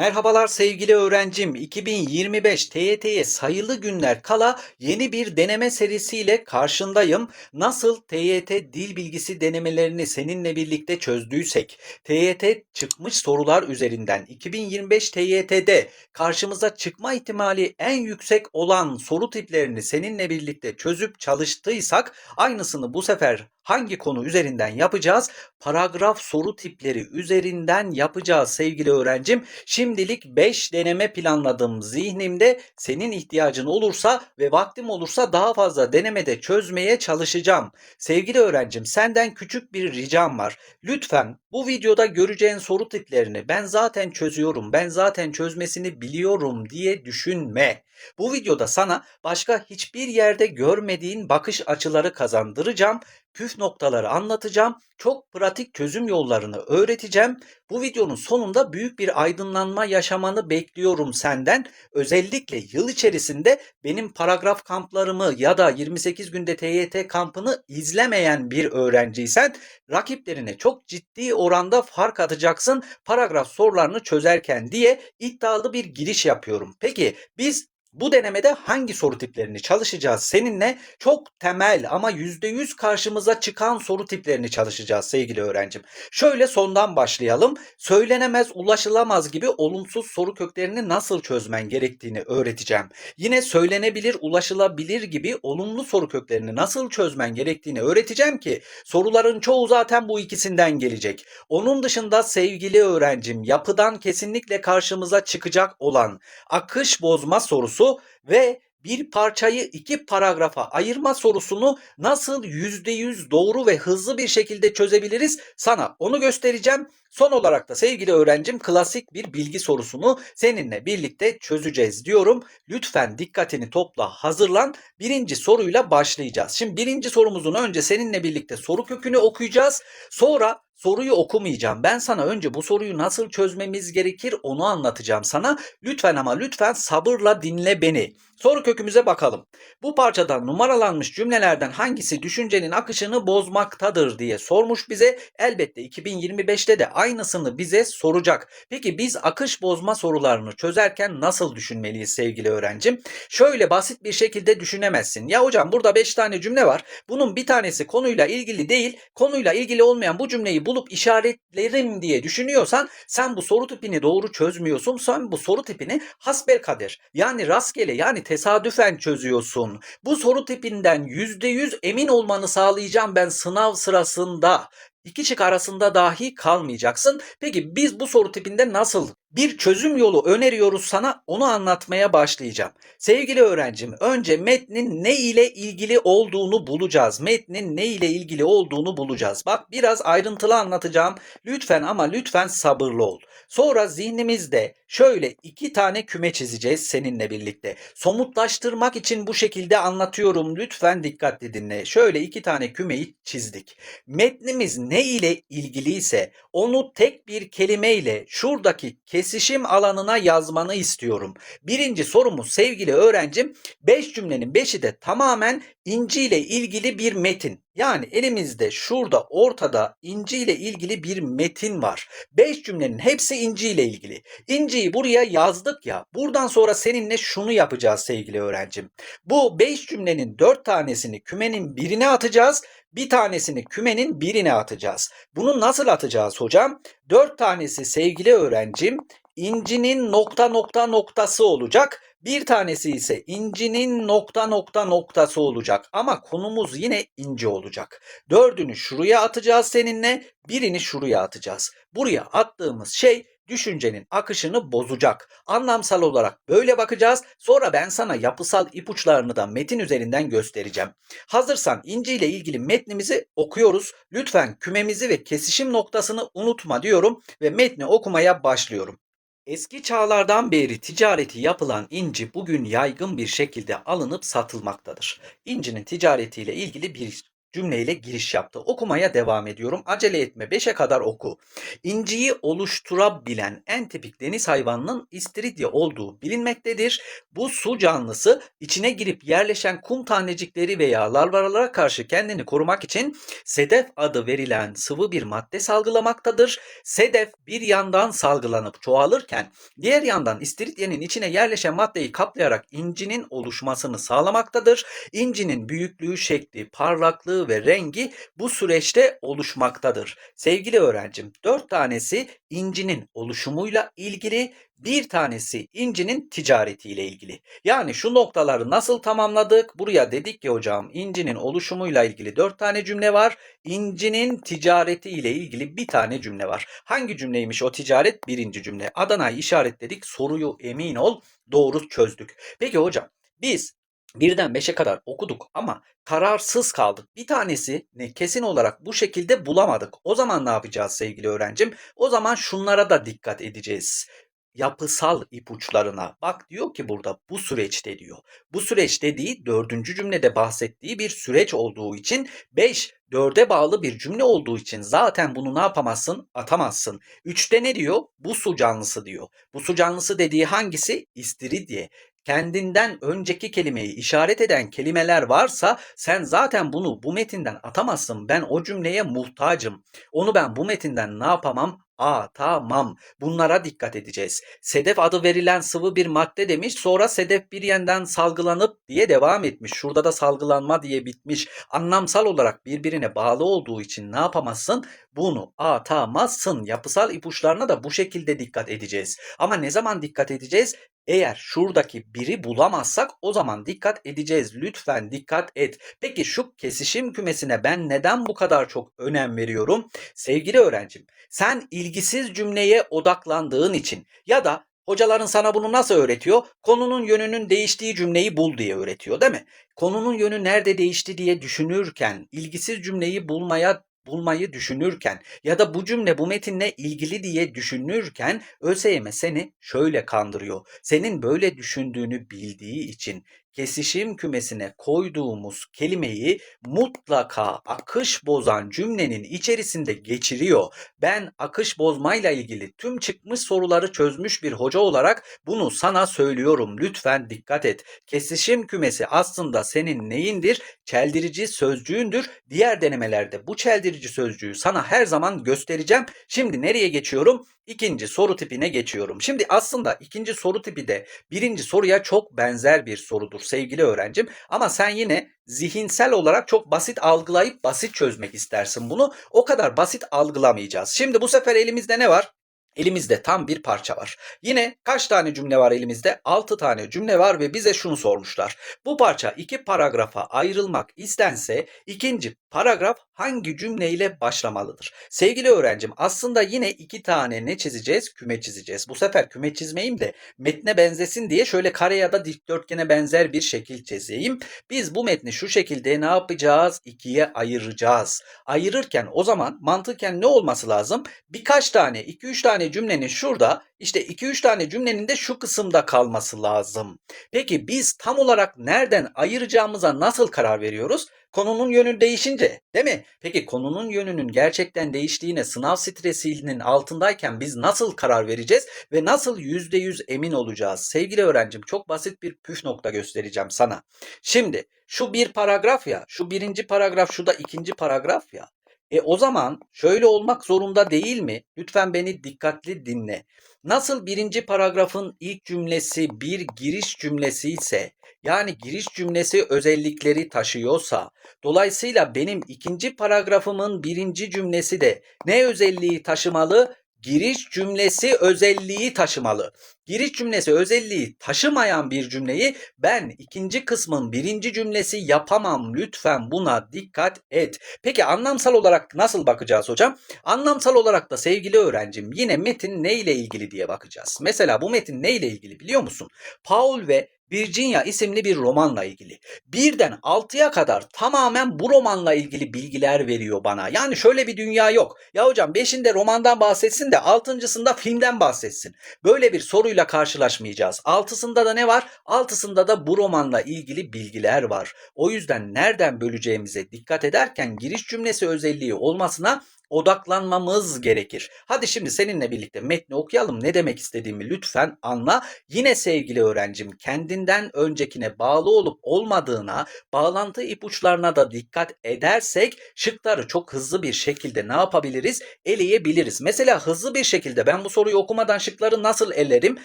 Merhabalar sevgili öğrencim. 2025 TYT'ye sayılı günler kala yeni bir deneme serisiyle karşındayım. Nasıl TYT dil bilgisi denemelerini seninle birlikte çözdüysek, TYT çıkmış sorular üzerinden 2025 TYT'de karşımıza çıkma ihtimali en yüksek olan soru tiplerini seninle birlikte çözüp çalıştıysak aynısını bu sefer hangi konu üzerinden yapacağız? Paragraf soru tipleri üzerinden yapacağız sevgili öğrencim. Şimdilik 5 deneme planladım zihnimde. Senin ihtiyacın olursa ve vaktim olursa daha fazla denemede çözmeye çalışacağım. Sevgili öğrencim senden küçük bir ricam var. Lütfen bu videoda göreceğin soru tiplerini ben zaten çözüyorum, ben zaten çözmesini biliyorum diye düşünme. Bu videoda sana başka hiçbir yerde görmediğin bakış açıları kazandıracağım. Püf noktaları anlatacağım. Çok pratik çözüm yollarını öğreteceğim. Bu videonun sonunda büyük bir aydınlanma yaşamanı bekliyorum senden. Özellikle yıl içerisinde benim paragraf kamplarımı ya da 28 günde TYT kampını izlemeyen bir öğrenciysen rakiplerine çok ciddi oranda fark atacaksın paragraf sorularını çözerken diye iddialı bir giriş yapıyorum. Peki biz bu denemede hangi soru tiplerini çalışacağız seninle? Çok temel ama %100 karşımıza çıkan soru tiplerini çalışacağız sevgili öğrencim. Şöyle sondan başlayalım. Söylenemez, ulaşılamaz gibi olumsuz soru köklerini nasıl çözmen gerektiğini öğreteceğim. Yine söylenebilir, ulaşılabilir gibi olumlu soru köklerini nasıl çözmen gerektiğini öğreteceğim ki soruların çoğu zaten bu ikisinden gelecek. Onun dışında sevgili öğrencim yapıdan kesinlikle karşımıza çıkacak olan akış bozma sorusu ve bir parçayı iki paragrafa ayırma sorusunu nasıl %100 doğru ve hızlı bir şekilde çözebiliriz? Sana onu göstereceğim. Son olarak da sevgili öğrencim klasik bir bilgi sorusunu seninle birlikte çözeceğiz diyorum. Lütfen dikkatini topla, hazırlan. Birinci soruyla başlayacağız. Şimdi birinci sorumuzun önce seninle birlikte soru kökünü okuyacağız. Sonra soruyu okumayacağım. Ben sana önce bu soruyu nasıl çözmemiz gerekir onu anlatacağım sana. Lütfen ama lütfen sabırla dinle beni. Soru kökümüze bakalım. Bu parçadan numaralanmış cümlelerden hangisi düşüncenin akışını bozmaktadır diye sormuş bize. Elbette 2025'te de aynısını bize soracak. Peki biz akış bozma sorularını çözerken nasıl düşünmeliyiz sevgili öğrencim? Şöyle basit bir şekilde düşünemezsin. Ya hocam burada 5 tane cümle var. Bunun bir tanesi konuyla ilgili değil. Konuyla ilgili olmayan bu cümleyi bulup işaretlerim diye düşünüyorsan sen bu soru tipini doğru çözmüyorsun. Sen bu soru tipini hasbelkader yani rastgele yani tesadüfen çözüyorsun. Bu soru tipinden %100 emin olmanı sağlayacağım ben sınav sırasında. İki şık arasında dahi kalmayacaksın. Peki biz bu soru tipinde nasıl bir çözüm yolu öneriyoruz sana onu anlatmaya başlayacağım. Sevgili öğrencim önce metnin ne ile ilgili olduğunu bulacağız. Metnin ne ile ilgili olduğunu bulacağız. Bak biraz ayrıntılı anlatacağım. Lütfen ama lütfen sabırlı ol. Sonra zihnimizde şöyle iki tane küme çizeceğiz seninle birlikte. Somutlaştırmak için bu şekilde anlatıyorum. Lütfen dikkatli dinle. Şöyle iki tane kümeyi çizdik. Metnimiz ne ile ilgiliyse onu tek bir kelimeyle şuradaki kesişim alanına yazmanı istiyorum. Birinci sorumuz sevgili öğrencim 5 cümlenin 5'i de tamamen İnci ile ilgili bir metin. Yani elimizde şurada ortada İnci ile ilgili bir metin var. 5 cümlenin hepsi İnci ile ilgili. İnci'yi buraya yazdık ya. Buradan sonra seninle şunu yapacağız sevgili öğrencim. Bu 5 cümlenin 4 tanesini kümenin birine atacağız. Bir tanesini kümenin birine atacağız. Bunu nasıl atacağız hocam? 4 tanesi sevgili öğrencim incinin nokta nokta noktası olacak. Bir tanesi ise incinin nokta nokta noktası olacak. Ama konumuz yine inci olacak. Dördünü şuraya atacağız seninle. Birini şuraya atacağız. Buraya attığımız şey düşüncenin akışını bozacak. Anlamsal olarak böyle bakacağız. Sonra ben sana yapısal ipuçlarını da metin üzerinden göstereceğim. Hazırsan inci ile ilgili metnimizi okuyoruz. Lütfen kümemizi ve kesişim noktasını unutma diyorum ve metni okumaya başlıyorum. Eski çağlardan beri ticareti yapılan inci bugün yaygın bir şekilde alınıp satılmaktadır. İncinin ticaretiyle ilgili bir cümleyle giriş yaptı. Okumaya devam ediyorum. Acele etme. 5'e kadar oku. İnciyi oluşturabilen en tipik deniz hayvanının istiridye olduğu bilinmektedir. Bu su canlısı içine girip yerleşen kum tanecikleri veya larvalara karşı kendini korumak için sedef adı verilen sıvı bir madde salgılamaktadır. Sedef bir yandan salgılanıp çoğalırken diğer yandan istiridyenin içine yerleşen maddeyi kaplayarak incinin oluşmasını sağlamaktadır. İncinin büyüklüğü, şekli, parlaklığı ve rengi bu süreçte oluşmaktadır. Sevgili öğrencim, dört tanesi incinin oluşumuyla ilgili, bir tanesi incinin ticaretiyle ilgili. Yani şu noktaları nasıl tamamladık? Buraya dedik ki hocam incinin oluşumuyla ilgili dört tane cümle var. İncinin ticareti ile ilgili bir tane cümle var. Hangi cümleymiş o ticaret? Birinci cümle. Adana'yı işaretledik. Soruyu emin ol doğru çözdük. Peki hocam biz birden beşe kadar okuduk ama kararsız kaldık. Bir tanesi ne kesin olarak bu şekilde bulamadık. O zaman ne yapacağız sevgili öğrencim? O zaman şunlara da dikkat edeceğiz yapısal ipuçlarına. Bak diyor ki burada bu süreçte diyor. Bu süreç dediği dördüncü cümlede bahsettiği bir süreç olduğu için 5 dörde bağlı bir cümle olduğu için zaten bunu ne yapamazsın? Atamazsın. Üçte ne diyor? Bu su canlısı diyor. Bu su canlısı dediği hangisi? İstiridye kendinden önceki kelimeyi işaret eden kelimeler varsa sen zaten bunu bu metinden atamazsın. Ben o cümleye muhtacım. Onu ben bu metinden ne yapamam? Aa tamam. Bunlara dikkat edeceğiz. Sedef adı verilen sıvı bir madde demiş. Sonra sedef bir yandan salgılanıp diye devam etmiş. Şurada da salgılanma diye bitmiş. Anlamsal olarak birbirine bağlı olduğu için ne yapamazsın? Bunu atamazsın. Yapısal ipuçlarına da bu şekilde dikkat edeceğiz. Ama ne zaman dikkat edeceğiz? Eğer şuradaki biri bulamazsak o zaman dikkat edeceğiz. Lütfen dikkat et. Peki şu kesişim kümesine ben neden bu kadar çok önem veriyorum? Sevgili öğrencim, sen ilgisiz cümleye odaklandığın için ya da Hocaların sana bunu nasıl öğretiyor? Konunun yönünün değiştiği cümleyi bul diye öğretiyor değil mi? Konunun yönü nerede değişti diye düşünürken, ilgisiz cümleyi bulmaya bulmayı düşünürken ya da bu cümle bu metinle ilgili diye düşünürken ÖSYM seni şöyle kandırıyor. Senin böyle düşündüğünü bildiği için kesişim kümesine koyduğumuz kelimeyi mutlaka akış bozan cümlenin içerisinde geçiriyor. Ben akış bozmayla ilgili tüm çıkmış soruları çözmüş bir hoca olarak bunu sana söylüyorum. Lütfen dikkat et. Kesişim kümesi aslında senin neyindir? Çeldirici sözcüğündür. Diğer denemelerde bu çeldirici sözcüğü sana her zaman göstereceğim. Şimdi nereye geçiyorum? İkinci soru tipine geçiyorum. Şimdi aslında ikinci soru tipi de birinci soruya çok benzer bir sorudur sevgili öğrencim. Ama sen yine zihinsel olarak çok basit algılayıp basit çözmek istersin bunu. O kadar basit algılamayacağız. Şimdi bu sefer elimizde ne var? Elimizde tam bir parça var. Yine kaç tane cümle var elimizde? 6 tane cümle var ve bize şunu sormuşlar. Bu parça iki paragrafa ayrılmak istense ikinci paragraf hangi cümleyle başlamalıdır? Sevgili öğrencim aslında yine iki tane ne çizeceğiz? Küme çizeceğiz. Bu sefer küme çizmeyeyim de metne benzesin diye şöyle kare ya da dikdörtgene benzer bir şekil çizeyim. Biz bu metni şu şekilde ne yapacağız? İkiye ayıracağız. Ayırırken o zaman mantıken ne olması lazım? Birkaç tane, iki üç tane cümlenin şurada işte 2-3 tane cümlenin de şu kısımda kalması lazım. Peki biz tam olarak nereden ayıracağımıza nasıl karar veriyoruz? Konunun yönü değişince değil mi? Peki konunun yönünün gerçekten değiştiğine sınav stresinin altındayken biz nasıl karar vereceğiz ve nasıl %100 emin olacağız? Sevgili öğrencim çok basit bir püf nokta göstereceğim sana. Şimdi şu bir paragraf ya, şu birinci paragraf, şu da ikinci paragraf ya. E o zaman şöyle olmak zorunda değil mi? Lütfen beni dikkatli dinle. Nasıl birinci paragrafın ilk cümlesi bir giriş cümlesi ise yani giriş cümlesi özellikleri taşıyorsa dolayısıyla benim ikinci paragrafımın birinci cümlesi de ne özelliği taşımalı? Giriş cümlesi özelliği taşımalı. Giriş cümlesi özelliği taşımayan bir cümleyi ben ikinci kısmın birinci cümlesi yapamam. Lütfen buna dikkat et. Peki anlamsal olarak nasıl bakacağız hocam? Anlamsal olarak da sevgili öğrencim yine metin ne ile ilgili diye bakacağız. Mesela bu metin ne ile ilgili biliyor musun? Paul ve Virginia isimli bir romanla ilgili. Birden 6'ya kadar tamamen bu romanla ilgili bilgiler veriyor bana. Yani şöyle bir dünya yok. Ya hocam 5'inde romandan bahsetsin de 6.sında filmden bahsetsin. Böyle bir soruyla karşılaşmayacağız. 6'sında da ne var? 6'sında da bu romanla ilgili bilgiler var. O yüzden nereden böleceğimize dikkat ederken giriş cümlesi özelliği olmasına odaklanmamız gerekir. Hadi şimdi seninle birlikte metni okuyalım. Ne demek istediğimi lütfen anla. Yine sevgili öğrencim kendinden öncekine bağlı olup olmadığına, bağlantı ipuçlarına da dikkat edersek şıkları çok hızlı bir şekilde ne yapabiliriz? Eleyebiliriz. Mesela hızlı bir şekilde ben bu soruyu okumadan şıkları nasıl elerim?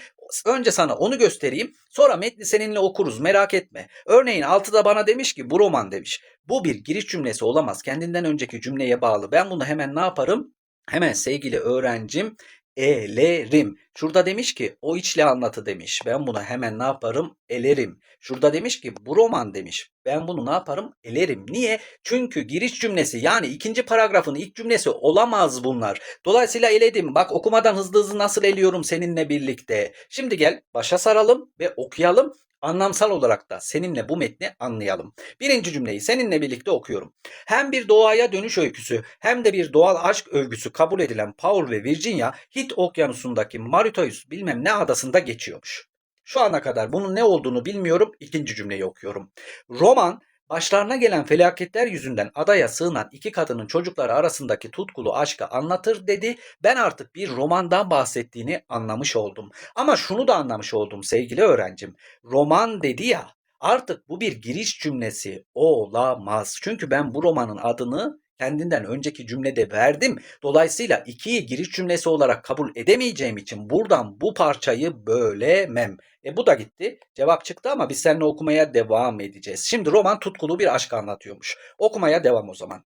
Önce sana onu göstereyim. Sonra metni seninle okuruz merak etme. Örneğin 6'da bana demiş ki bu roman demiş. Bu bir giriş cümlesi olamaz. Kendinden önceki cümleye bağlı. Ben bunu hemen ne yaparım? Hemen sevgili öğrencim elerim. Şurada demiş ki o içli anlatı demiş. Ben bunu hemen ne yaparım? Elerim. Şurada demiş ki bu roman demiş. Ben bunu ne yaparım? Elerim. Niye? Çünkü giriş cümlesi yani ikinci paragrafın ilk cümlesi olamaz bunlar. Dolayısıyla eledim. Bak okumadan hızlı hızlı nasıl eliyorum seninle birlikte. Şimdi gel başa saralım ve okuyalım. Anlamsal olarak da seninle bu metni anlayalım. Birinci cümleyi seninle birlikte okuyorum. Hem bir doğaya dönüş öyküsü hem de bir doğal aşk övgüsü kabul edilen Paul ve Virginia Hint okyanusundaki Mauritius bilmem ne adasında geçiyormuş. Şu ana kadar bunun ne olduğunu bilmiyorum. İkinci cümleyi okuyorum. Roman başlarına gelen felaketler yüzünden adaya sığınan iki kadının çocukları arasındaki tutkulu aşkı anlatır dedi. Ben artık bir romandan bahsettiğini anlamış oldum. Ama şunu da anlamış oldum sevgili öğrencim. Roman dedi ya artık bu bir giriş cümlesi olamaz. Çünkü ben bu romanın adını kendinden önceki cümlede verdim. Dolayısıyla ikiyi giriş cümlesi olarak kabul edemeyeceğim için buradan bu parçayı bölemem. E bu da gitti. Cevap çıktı ama biz seninle okumaya devam edeceğiz. Şimdi roman tutkulu bir aşk anlatıyormuş. Okumaya devam o zaman.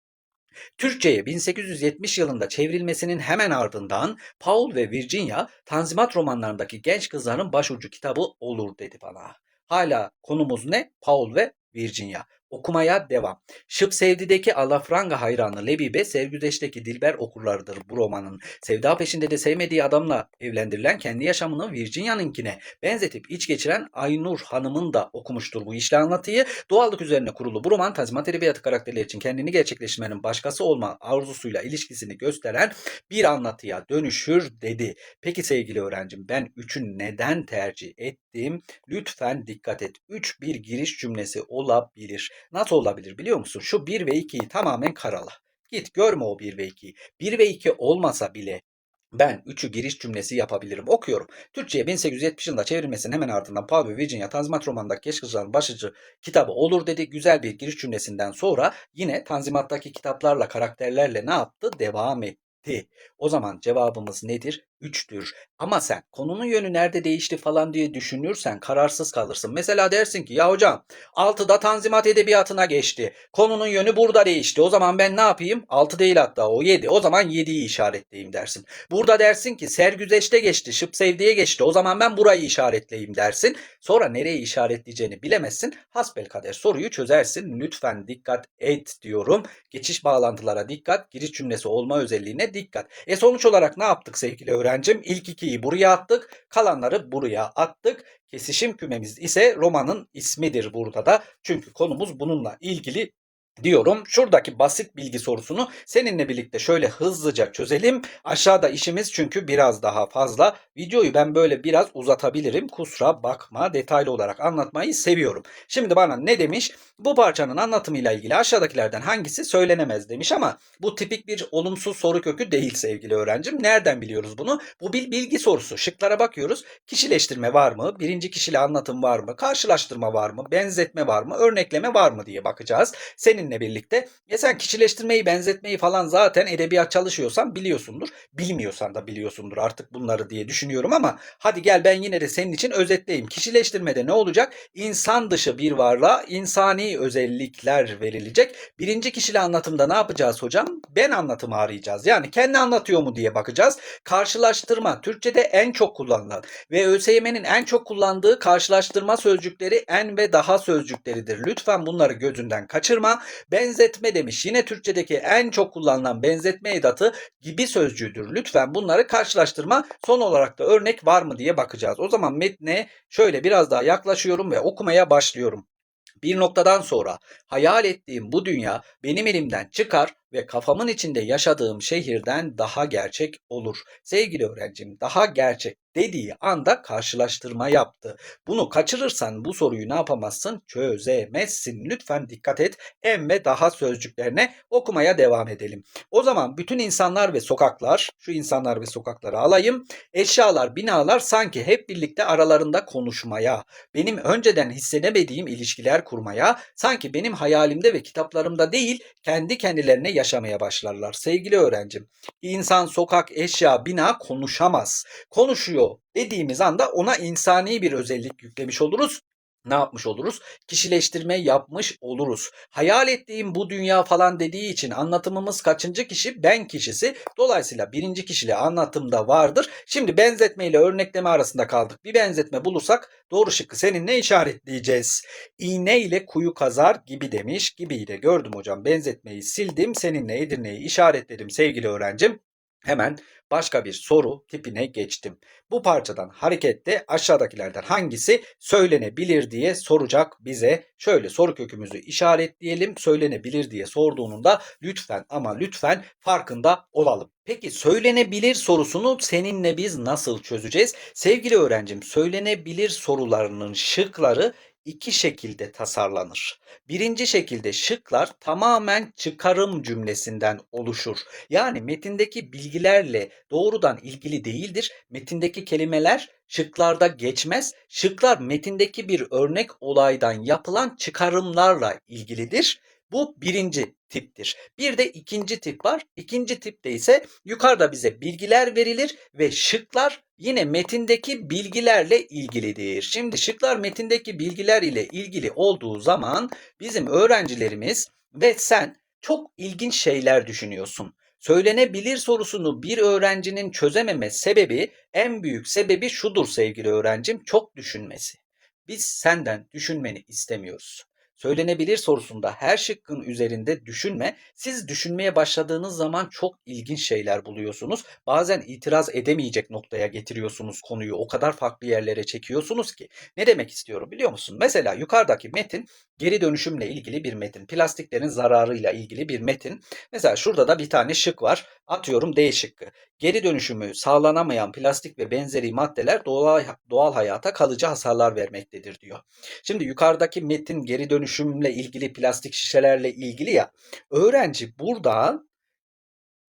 Türkçe'ye 1870 yılında çevrilmesinin hemen ardından Paul ve Virginia Tanzimat romanlarındaki genç kızların başucu kitabı olur dedi bana. Hala konumuz ne? Paul ve Virginia. Okumaya devam. Şıp Sevdi'deki Alafranga hayranı Lebibe, Sergüzeş'teki Dilber okurlarıdır bu romanın. Sevda peşinde de sevmediği adamla evlendirilen kendi yaşamını Virginia'nınkine benzetip iç geçiren Aynur Hanım'ın da okumuştur bu işle anlatıyı. Doğallık üzerine kurulu bu roman Tanzimat Edebiyatı karakterleri için kendini gerçekleştirmenin başkası olma arzusuyla ilişkisini gösteren bir anlatıya dönüşür dedi. Peki sevgili öğrencim ben 3'ü neden tercih ettim? Lütfen dikkat et. 3 bir giriş cümlesi olabilir. Nasıl olabilir biliyor musun? Şu 1 ve 2'yi tamamen karala. Git görme o 1 ve 2'yi. 1 ve 2 olmasa bile ben 3'ü giriş cümlesi yapabilirim. Okuyorum. Türkçe'ye 1870 yılında çevrilmesinin hemen ardından Paul ve Virginia Tanzimat romanındaki Genç Kızların Başıcı kitabı olur dedi. Güzel bir giriş cümlesinden sonra yine Tanzimat'taki kitaplarla karakterlerle ne yaptı? Devam etti. O zaman cevabımız nedir? 3'tür. Ama sen konunun yönü nerede değişti falan diye düşünürsen kararsız kalırsın. Mesela dersin ki ya hocam 6'da Tanzimat Edebiyatı'na geçti. Konunun yönü burada değişti. O zaman ben ne yapayım? 6 değil hatta o 7. O zaman 7'yi işaretleyeyim dersin. Burada dersin ki Sergüzeş'te geçti. Şıp Sevdi'ye geçti. O zaman ben burayı işaretleyeyim dersin. Sonra nereye işaretleyeceğini bilemezsin. Hasbelkader soruyu çözersin. Lütfen dikkat et diyorum. Geçiş bağlantılara dikkat. Giriş cümlesi olma özelliğine dikkat. E sonuç olarak ne yaptık sevgili öğrenciler? Öğrencim. İlk ikiyi buraya attık. Kalanları buraya attık. Kesişim kümemiz ise romanın ismidir burada da. Çünkü konumuz bununla ilgili diyorum. Şuradaki basit bilgi sorusunu seninle birlikte şöyle hızlıca çözelim. Aşağıda işimiz çünkü biraz daha fazla. Videoyu ben böyle biraz uzatabilirim. Kusura bakma detaylı olarak anlatmayı seviyorum. Şimdi bana ne demiş? Bu parçanın anlatımıyla ilgili aşağıdakilerden hangisi söylenemez demiş ama bu tipik bir olumsuz soru kökü değil sevgili öğrencim. Nereden biliyoruz bunu? Bu bir bilgi sorusu. Şıklara bakıyoruz. Kişileştirme var mı? Birinci kişili anlatım var mı? Karşılaştırma var mı? Benzetme var mı? Örnekleme var mı diye bakacağız. Senin seninle birlikte. Ya sen kişileştirmeyi, benzetmeyi falan zaten edebiyat çalışıyorsan biliyorsundur. Bilmiyorsan da biliyorsundur artık bunları diye düşünüyorum ama hadi gel ben yine de senin için özetleyeyim. Kişileştirmede ne olacak? İnsan dışı bir varlığa insani özellikler verilecek. Birinci kişili anlatımda ne yapacağız hocam? Ben anlatımı arayacağız. Yani kendi anlatıyor mu diye bakacağız. Karşılaştırma Türkçe'de en çok kullanılan ve ÖSYM'nin en çok kullandığı karşılaştırma sözcükleri en ve daha sözcükleridir. Lütfen bunları gözünden kaçırma. Benzetme demiş. Yine Türkçedeki en çok kullanılan benzetme edatı gibi sözcüğüdür. Lütfen bunları karşılaştırma. Son olarak da örnek var mı diye bakacağız. O zaman metne şöyle biraz daha yaklaşıyorum ve okumaya başlıyorum. Bir noktadan sonra hayal ettiğim bu dünya benim elimden çıkar ve kafamın içinde yaşadığım şehirden daha gerçek olur. Sevgili öğrencim daha gerçek dediği anda karşılaştırma yaptı. Bunu kaçırırsan bu soruyu ne yapamazsın? Çözemezsin. Lütfen dikkat et. En ve daha sözcüklerine okumaya devam edelim. O zaman bütün insanlar ve sokaklar, şu insanlar ve sokakları alayım. Eşyalar, binalar sanki hep birlikte aralarında konuşmaya, benim önceden hissedemediğim ilişkiler kurmaya, sanki benim hayalimde ve kitaplarımda değil, kendi kendilerine yaşamaya başlarlar. Sevgili öğrencim, insan, sokak, eşya, bina konuşamaz. Konuşuyor dediğimiz anda ona insani bir özellik yüklemiş oluruz ne yapmış oluruz? Kişileştirme yapmış oluruz. Hayal ettiğim bu dünya falan dediği için anlatımımız kaçıncı kişi? Ben kişisi. Dolayısıyla birinci kişili anlatımda vardır. Şimdi benzetme ile örnekleme arasında kaldık. Bir benzetme bulursak doğru şıkkı seninle işaretleyeceğiz. İğne ile kuyu kazar gibi demiş. Gibiyi de gördüm hocam. Benzetmeyi sildim. Seninle Edirne'yi işaretledim sevgili öğrencim. Hemen başka bir soru tipine geçtim. Bu parçadan hareketle aşağıdakilerden hangisi söylenebilir diye soracak bize. Şöyle soru kökümüzü işaretleyelim. Söylenebilir diye sorduğunun da lütfen ama lütfen farkında olalım. Peki söylenebilir sorusunu seninle biz nasıl çözeceğiz? Sevgili öğrencim söylenebilir sorularının şıkları iki şekilde tasarlanır. Birinci şekilde şıklar tamamen çıkarım cümlesinden oluşur. Yani metindeki bilgilerle doğrudan ilgili değildir. Metindeki kelimeler şıklarda geçmez. Şıklar metindeki bir örnek olaydan yapılan çıkarımlarla ilgilidir. Bu birinci tiptir. Bir de ikinci tip var. İkinci tipte ise yukarıda bize bilgiler verilir ve şıklar yine metindeki bilgilerle ilgilidir. Şimdi şıklar metindeki bilgiler ile ilgili olduğu zaman bizim öğrencilerimiz ve sen çok ilginç şeyler düşünüyorsun. Söylenebilir sorusunu bir öğrencinin çözememe sebebi en büyük sebebi şudur sevgili öğrencim çok düşünmesi. Biz senden düşünmeni istemiyoruz. Söylenebilir sorusunda her şıkkın üzerinde düşünme. Siz düşünmeye başladığınız zaman çok ilginç şeyler buluyorsunuz. Bazen itiraz edemeyecek noktaya getiriyorsunuz konuyu. O kadar farklı yerlere çekiyorsunuz ki. Ne demek istiyorum biliyor musun? Mesela yukarıdaki metin geri dönüşümle ilgili bir metin. Plastiklerin zararıyla ilgili bir metin. Mesela şurada da bir tane şık var. Atıyorum D şıkkı. Geri dönüşümü sağlanamayan plastik ve benzeri maddeler doğal, doğal hayata kalıcı hasarlar vermektedir diyor. Şimdi yukarıdaki metin geri dönüşümle ilgili plastik şişelerle ilgili ya öğrenci burada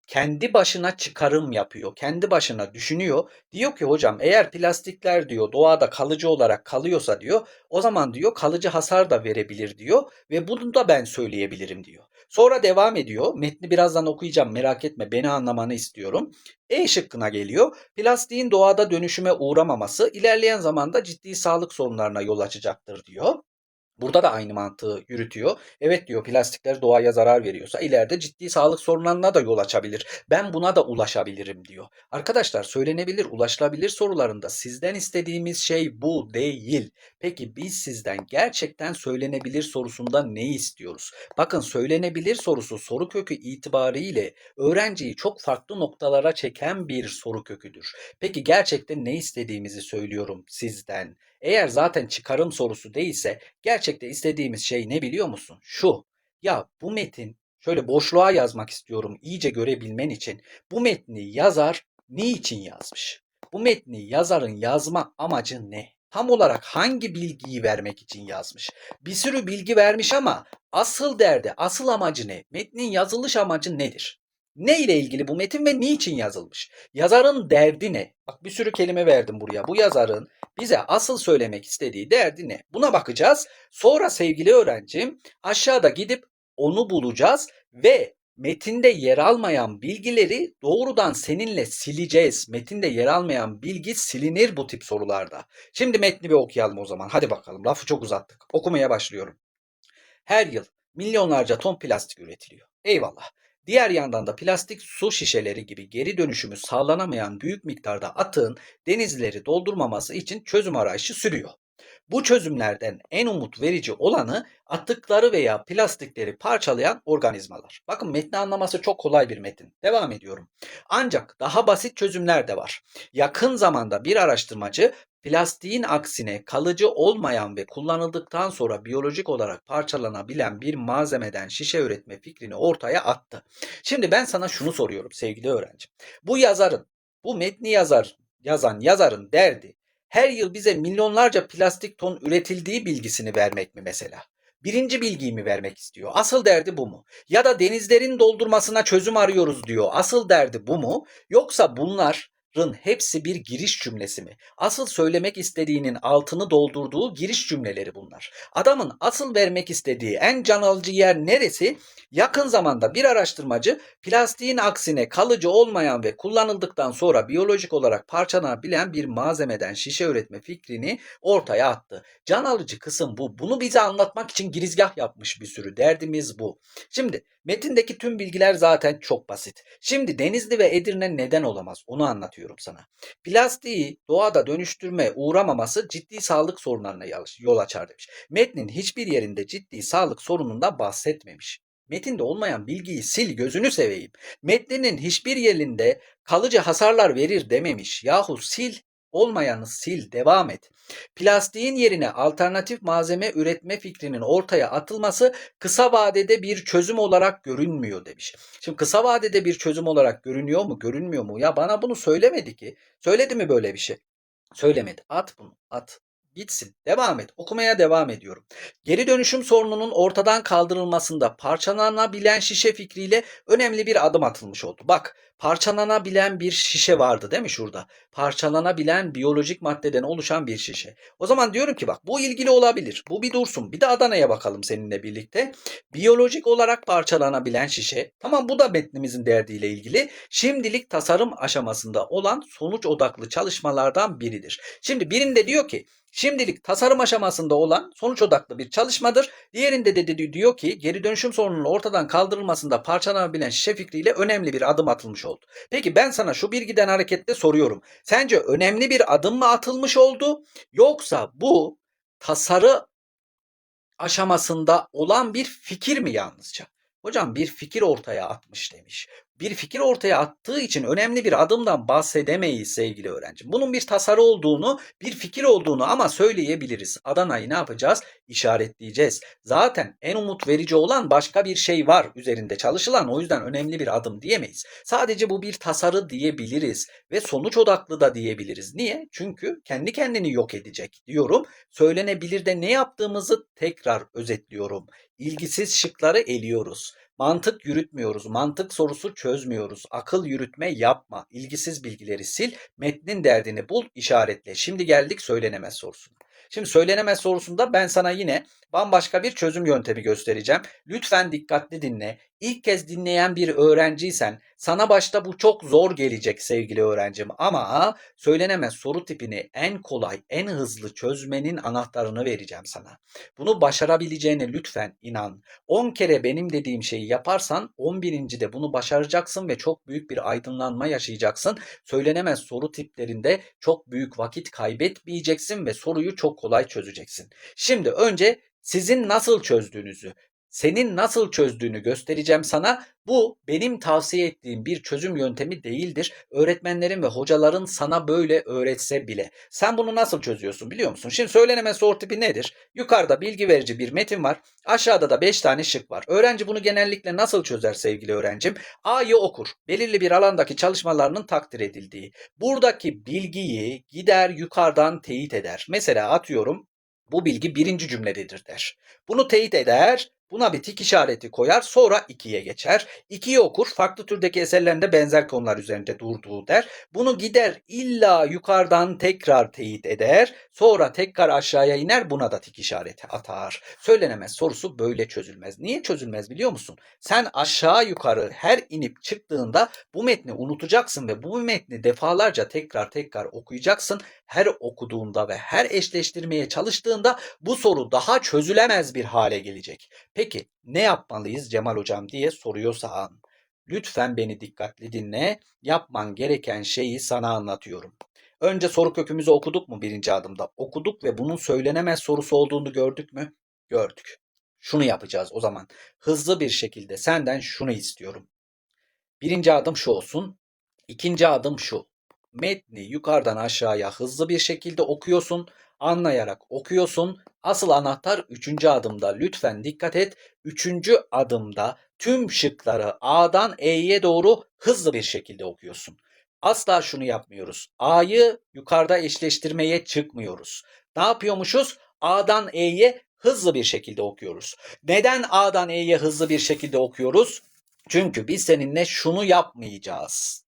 kendi başına çıkarım yapıyor. Kendi başına düşünüyor. Diyor ki hocam eğer plastikler diyor doğada kalıcı olarak kalıyorsa diyor o zaman diyor kalıcı hasar da verebilir diyor ve bunu da ben söyleyebilirim diyor. Sonra devam ediyor. Metni birazdan okuyacağım merak etme beni anlamanı istiyorum. E şıkkına geliyor. Plastiğin doğada dönüşüme uğramaması ilerleyen zamanda ciddi sağlık sorunlarına yol açacaktır diyor. Burada da aynı mantığı yürütüyor. Evet diyor plastikler doğaya zarar veriyorsa ileride ciddi sağlık sorunlarına da yol açabilir. Ben buna da ulaşabilirim diyor. Arkadaşlar söylenebilir, ulaşılabilir sorularında sizden istediğimiz şey bu değil. Peki biz sizden gerçekten söylenebilir sorusunda ne istiyoruz? Bakın söylenebilir sorusu soru kökü itibariyle öğrenciyi çok farklı noktalara çeken bir soru köküdür. Peki gerçekten ne istediğimizi söylüyorum sizden. Eğer zaten çıkarım sorusu değilse gerçekte istediğimiz şey ne biliyor musun? Şu. Ya bu metin şöyle boşluğa yazmak istiyorum iyice görebilmen için. Bu metni yazar niçin yazmış? Bu metni yazarın yazma amacı ne? Tam olarak hangi bilgiyi vermek için yazmış? Bir sürü bilgi vermiş ama asıl derdi, asıl amacı ne? Metnin yazılış amacı nedir? Ne ile ilgili bu metin ve niçin yazılmış? Yazarın derdi ne? Bak bir sürü kelime verdim buraya. Bu yazarın bize asıl söylemek istediği derdi ne? Buna bakacağız. Sonra sevgili öğrencim aşağıda gidip onu bulacağız ve metinde yer almayan bilgileri doğrudan seninle sileceğiz. Metinde yer almayan bilgi silinir bu tip sorularda. Şimdi metni bir okuyalım o zaman. Hadi bakalım. Lafı çok uzattık. Okumaya başlıyorum. Her yıl milyonlarca ton plastik üretiliyor. Eyvallah. Diğer yandan da plastik su şişeleri gibi geri dönüşümü sağlanamayan büyük miktarda atığın denizleri doldurmaması için çözüm arayışı sürüyor. Bu çözümlerden en umut verici olanı atıkları veya plastikleri parçalayan organizmalar. Bakın metni anlaması çok kolay bir metin. Devam ediyorum. Ancak daha basit çözümler de var. Yakın zamanda bir araştırmacı plastiğin aksine kalıcı olmayan ve kullanıldıktan sonra biyolojik olarak parçalanabilen bir malzemeden şişe üretme fikrini ortaya attı. Şimdi ben sana şunu soruyorum sevgili öğrencim. Bu yazarın, bu metni yazar, yazan yazarın derdi her yıl bize milyonlarca plastik ton üretildiği bilgisini vermek mi mesela? Birinci bilgiyi mi vermek istiyor? Asıl derdi bu mu? Ya da denizlerin doldurmasına çözüm arıyoruz diyor. Asıl derdi bu mu? Yoksa bunların hepsi bir giriş cümlesi mi? Asıl söylemek istediğinin altını doldurduğu giriş cümleleri bunlar. Adamın asıl vermek istediği en can alıcı yer neresi? Yakın zamanda bir araştırmacı plastiğin aksine kalıcı olmayan ve kullanıldıktan sonra biyolojik olarak parçalanabilen bir malzemeden şişe üretme fikrini ortaya attı. Can alıcı kısım bu. Bunu bize anlatmak için girizgah yapmış bir sürü. Derdimiz bu. Şimdi metindeki tüm bilgiler zaten çok basit. Şimdi Denizli ve Edirne neden olamaz? Onu anlatıyorum sana. Plastiği doğada dönüştürme uğramaması ciddi sağlık sorunlarına yol açar demiş. Metnin hiçbir yerinde ciddi sağlık sorununda bahsetmemiş. Metinde olmayan bilgiyi sil gözünü seveyim. Metninin hiçbir yerinde kalıcı hasarlar verir dememiş. Yahu sil olmayanı sil devam et. Plastiğin yerine alternatif malzeme üretme fikrinin ortaya atılması kısa vadede bir çözüm olarak görünmüyor demiş. Şimdi kısa vadede bir çözüm olarak görünüyor mu görünmüyor mu? Ya bana bunu söylemedi ki. Söyledi mi böyle bir şey? Söylemedi. At bunu at. Gitsin. Devam et. Okumaya devam ediyorum. Geri dönüşüm sorununun ortadan kaldırılmasında parçalanabilen şişe fikriyle önemli bir adım atılmış oldu. Bak parçalanabilen bir şişe vardı değil mi şurada? Parçalanabilen biyolojik maddeden oluşan bir şişe. O zaman diyorum ki bak bu ilgili olabilir. Bu bir dursun. Bir de Adana'ya bakalım seninle birlikte. Biyolojik olarak parçalanabilen şişe. Tamam bu da metnimizin derdiyle ilgili. Şimdilik tasarım aşamasında olan sonuç odaklı çalışmalardan biridir. Şimdi birinde diyor ki Şimdilik tasarım aşamasında olan sonuç odaklı bir çalışmadır. Diğerinde de diyor ki geri dönüşüm sorununun ortadan kaldırılmasında parçalanabilen şişe fikriyle önemli bir adım atılmış oldu. Peki ben sana şu bilgiden hareketle soruyorum. Sence önemli bir adım mı atılmış oldu yoksa bu tasarı aşamasında olan bir fikir mi yalnızca? Hocam bir fikir ortaya atmış demiş bir fikir ortaya attığı için önemli bir adımdan bahsedemeyiz sevgili öğrencim. Bunun bir tasarı olduğunu, bir fikir olduğunu ama söyleyebiliriz. Adana'yı ne yapacağız? İşaretleyeceğiz. Zaten en umut verici olan başka bir şey var üzerinde çalışılan o yüzden önemli bir adım diyemeyiz. Sadece bu bir tasarı diyebiliriz ve sonuç odaklı da diyebiliriz. Niye? Çünkü kendi kendini yok edecek diyorum. Söylenebilir de ne yaptığımızı tekrar özetliyorum. İlgisiz şıkları eliyoruz. Mantık yürütmüyoruz. Mantık sorusu çözmüyoruz. Akıl yürütme yapma. İlgisiz bilgileri sil. Metnin derdini bul, işaretle. Şimdi geldik söylenemez sorusuna. Şimdi söylenemez sorusunda ben sana yine bambaşka bir çözüm yöntemi göstereceğim. Lütfen dikkatli dinle. İlk kez dinleyen bir öğrenciysen sana başta bu çok zor gelecek sevgili öğrencim ama söylenemez soru tipini en kolay, en hızlı çözmenin anahtarını vereceğim sana. Bunu başarabileceğine lütfen inan. 10 kere benim dediğim şeyi yaparsan 11. de bunu başaracaksın ve çok büyük bir aydınlanma yaşayacaksın. Söylenemez soru tiplerinde çok büyük vakit kaybetmeyeceksin ve soruyu çok kolay çözeceksin. Şimdi önce sizin nasıl çözdüğünüzü, senin nasıl çözdüğünü göstereceğim sana. Bu benim tavsiye ettiğim bir çözüm yöntemi değildir. Öğretmenlerin ve hocaların sana böyle öğretse bile. Sen bunu nasıl çözüyorsun biliyor musun? Şimdi söyleneme soru tipi nedir? Yukarıda bilgi verici bir metin var. Aşağıda da 5 tane şık var. Öğrenci bunu genellikle nasıl çözer sevgili öğrencim? A'yı okur. Belirli bir alandaki çalışmalarının takdir edildiği. Buradaki bilgiyi gider yukarıdan teyit eder. Mesela atıyorum bu bilgi birinci cümlededir der. Bunu teyit eder Buna bir tik işareti koyar sonra 2'ye geçer. 2'yi okur farklı türdeki eserlerinde benzer konular üzerinde durduğu der. Bunu gider illa yukarıdan tekrar teyit eder. Sonra tekrar aşağıya iner buna da tik işareti atar. Söylenemez sorusu böyle çözülmez. Niye çözülmez biliyor musun? Sen aşağı yukarı her inip çıktığında bu metni unutacaksın ve bu metni defalarca tekrar tekrar okuyacaksın. Her okuduğunda ve her eşleştirmeye çalıştığında bu soru daha çözülemez bir hale gelecek. Peki ne yapmalıyız Cemal Hocam diye soruyorsan lütfen beni dikkatli dinle. Yapman gereken şeyi sana anlatıyorum. Önce soru kökümüzü okuduk mu birinci adımda? Okuduk ve bunun söylenemez sorusu olduğunu gördük mü? Gördük. Şunu yapacağız o zaman. Hızlı bir şekilde senden şunu istiyorum. Birinci adım şu olsun. İkinci adım şu. Metni yukarıdan aşağıya hızlı bir şekilde okuyorsun. Anlayarak okuyorsun. Asıl anahtar üçüncü adımda. Lütfen dikkat et. Üçüncü adımda tüm şıkları A'dan E'ye doğru hızlı bir şekilde okuyorsun. Asla şunu yapmıyoruz. A'yı yukarıda eşleştirmeye çıkmıyoruz. Ne yapıyormuşuz? A'dan E'ye hızlı bir şekilde okuyoruz. Neden A'dan E'ye hızlı bir şekilde okuyoruz? Çünkü biz seninle şunu yapmayacağız.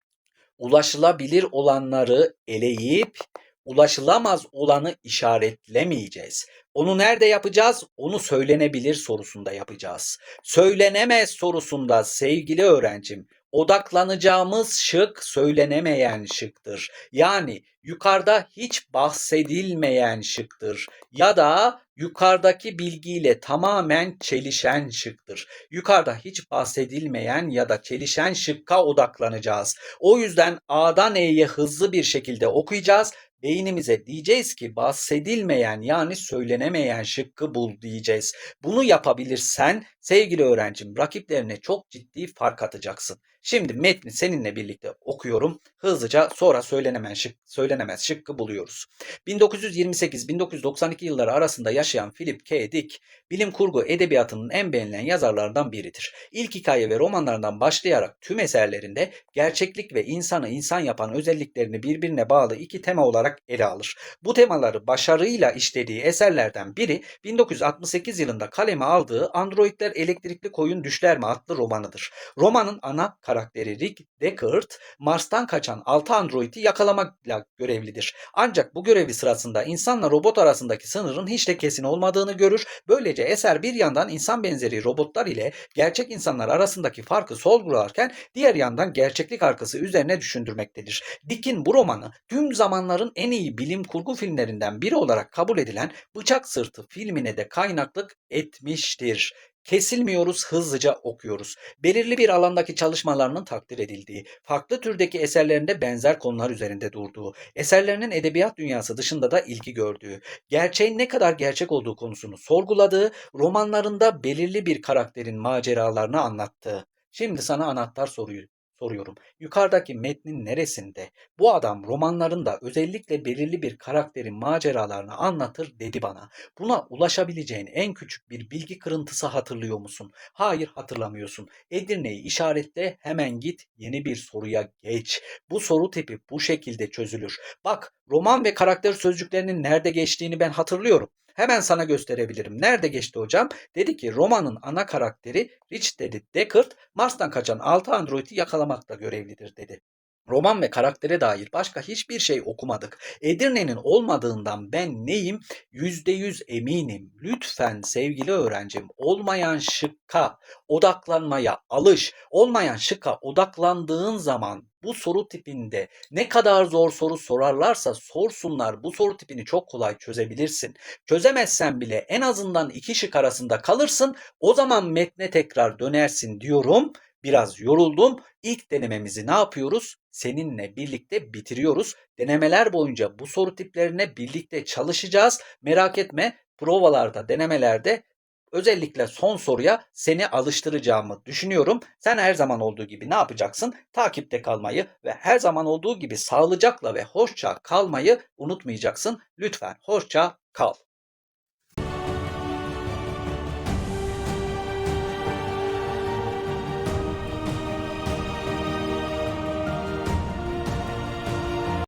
Ulaşılabilir olanları eleyip ulaşılamaz olanı işaretlemeyeceğiz. Onu nerede yapacağız? Onu söylenebilir sorusunda yapacağız. Söylenemez sorusunda sevgili öğrencim odaklanacağımız şık söylenemeyen şıktır. Yani yukarıda hiç bahsedilmeyen şıktır ya da yukarıdaki bilgiyle tamamen çelişen şıktır. Yukarıda hiç bahsedilmeyen ya da çelişen şıkka odaklanacağız. O yüzden A'dan E'ye hızlı bir şekilde okuyacağız. Beynimize diyeceğiz ki bahsedilmeyen yani söylenemeyen şıkkı bul diyeceğiz. Bunu yapabilirsen sevgili öğrencim rakiplerine çok ciddi fark atacaksın. Şimdi metni seninle birlikte okuyorum. Hızlıca sonra söylenemeyen şık, söylenemez şıkkı buluyoruz. 1928-1992 yılları arasında yaşayan Philip K. Dick, bilim kurgu edebiyatının en beğenilen yazarlardan biridir. İlk hikaye ve romanlarından başlayarak tüm eserlerinde gerçeklik ve insanı insan yapan özelliklerini birbirine bağlı iki tema olarak ele alır. Bu temaları başarıyla işlediği eserlerden biri 1968 yılında kaleme aldığı Androidler Elektrikli Koyun Düşler mi adlı romanıdır. Romanın ana karakteri Rick Deckard, Mars'tan kaçan 6 androidi yakalamakla görevlidir. Ancak bu görevi sırasında insanla robot arasındaki sınırın hiç de kesin olmadığını görür. Böylece eser bir yandan insan benzeri robotlar ile gerçek insanlar arasındaki farkı sorgularken diğer yandan gerçeklik arkası üzerine düşündürmektedir. Dick'in bu romanı tüm zamanların en iyi bilim kurgu filmlerinden biri olarak kabul edilen Bıçak Sırtı filmine de kaynaklık etmiştir. Kesilmiyoruz, hızlıca okuyoruz. Belirli bir alandaki çalışmalarının takdir edildiği, farklı türdeki eserlerinde benzer konular üzerinde durduğu, eserlerinin edebiyat dünyası dışında da ilgi gördüğü, gerçeğin ne kadar gerçek olduğu konusunu sorguladığı, romanlarında belirli bir karakterin maceralarını anlattığı. Şimdi sana anahtar soruyu soruyorum. Yukarıdaki metnin neresinde bu adam romanlarında özellikle belirli bir karakterin maceralarını anlatır dedi bana. Buna ulaşabileceğin en küçük bir bilgi kırıntısı hatırlıyor musun? Hayır hatırlamıyorsun. Edirne'yi işaretle hemen git yeni bir soruya geç. Bu soru tipi bu şekilde çözülür. Bak roman ve karakter sözcüklerinin nerede geçtiğini ben hatırlıyorum. Hemen sana gösterebilirim. Nerede geçti hocam? Dedi ki romanın ana karakteri Rich dedi Deckard Mars'tan kaçan 6 androidi yakalamakla görevlidir dedi. Roman ve karaktere dair başka hiçbir şey okumadık. Edirne'nin olmadığından ben neyim? Yüzde yüz eminim. Lütfen sevgili öğrencim olmayan şıkka odaklanmaya alış. Olmayan şıkka odaklandığın zaman bu soru tipinde ne kadar zor soru sorarlarsa sorsunlar bu soru tipini çok kolay çözebilirsin. Çözemezsen bile en azından iki şık arasında kalırsın. O zaman metne tekrar dönersin diyorum. Biraz yoruldum. İlk denememizi ne yapıyoruz? Seninle birlikte bitiriyoruz. Denemeler boyunca bu soru tiplerine birlikte çalışacağız. Merak etme provalarda, denemelerde özellikle son soruya seni alıştıracağımı düşünüyorum. Sen her zaman olduğu gibi ne yapacaksın? Takipte kalmayı ve her zaman olduğu gibi sağlıcakla ve hoşça kalmayı unutmayacaksın. Lütfen hoşça kal.